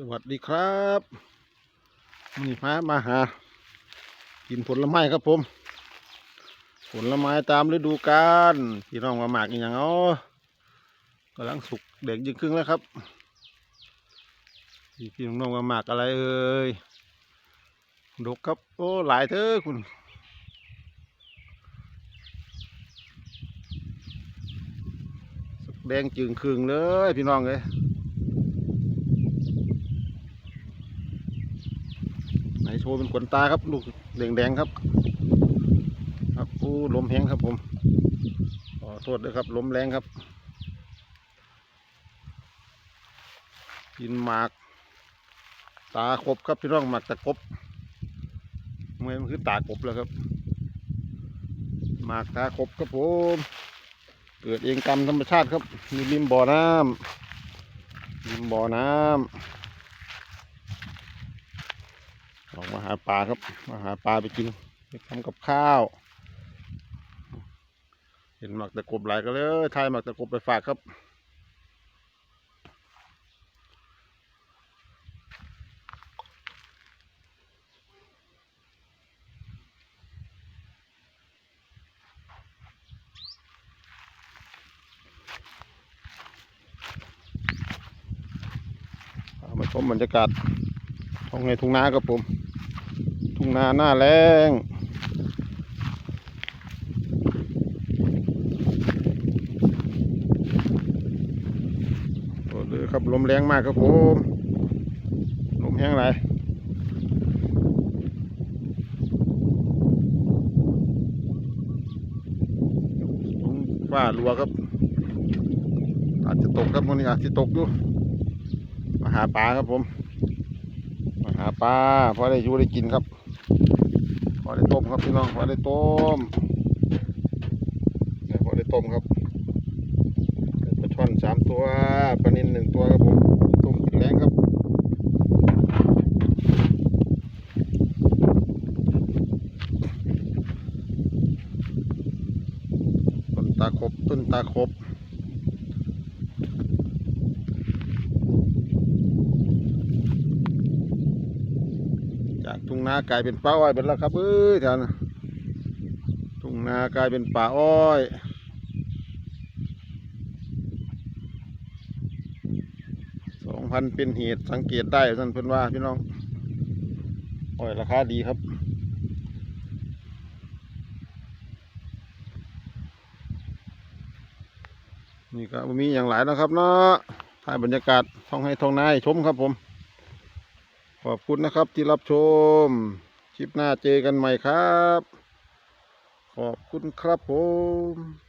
สวัสดีครับนี่มามาหา กินผลไม้ครับผม ผลไม้ตามฤดูกาลพี่น้องมาหมากอย่างเอากำลังสุกเด็กยิ่งครึ่งแล้วครับพี่พี่น้องมาหมากอะไรเอ่ยดกครับโอ้หลายเถอะคุณแดงจึงครึ่งเลยพี่น้องเลย ไหนโช ว์เป็นขนตาครับ ลูกแดงๆครับ ครับอู้ลมแห้งครับผมขอโทษด้วยครับลมแรงครับ กินหมาก ตาครบครับพี่น้องหมากตะกบเมื่อมันคือตากบแล้วครับ หมากตาครบครับผมเกิดเองตามธรรมชาติครับมีริมบ่อน้ำริมบ่อน้ำ ออกมาหาปลาครับ มาหาปลาไปกินไปทำกับข้าว เห็นหมักตะกบหลายก็เลยทายหมักตะกบไปฝากครับมาชมบรรยากาศท้องในทุ่งนาครับผม นาหน้าแรงโอ้ยครับลมแรงมากครับผมลมแห้งไรฟ้ารัวครับ อาจจะตกครับวันนี้อาจจะตกอยู่มาหาปลาครับผมมาหาปลาพอได้อยู่ได้กินครับ พอได้ต้มครับพี่น้องพอได้ต้มเนี่ยพอได้ต้มครับไปลาช่อนสามตัวปลานินหนึ่งตัวครับผมต้มกินแรงครับต้นตาครบต้นตาครบ จาก ทุ่งนากลายเป็นป่าอ้อยไปแล้วครับเอ้ยท่านทุ่งนากลายเป็นป่าอ้อยสองพันเป็นเหตุสังเกตได้ท่านเพื่อนว่าพี่น้องอ้อยราคาดีครับนี่ก็มีอย่างหลายนะครับเนาะถ่ายบรรยากาศท้องให้ท้องนาให้ชมครับผม ขอบคุณนะครับที่รับชม คลิปหน้าเจอกันใหม่ครับ ขอบคุณครับผม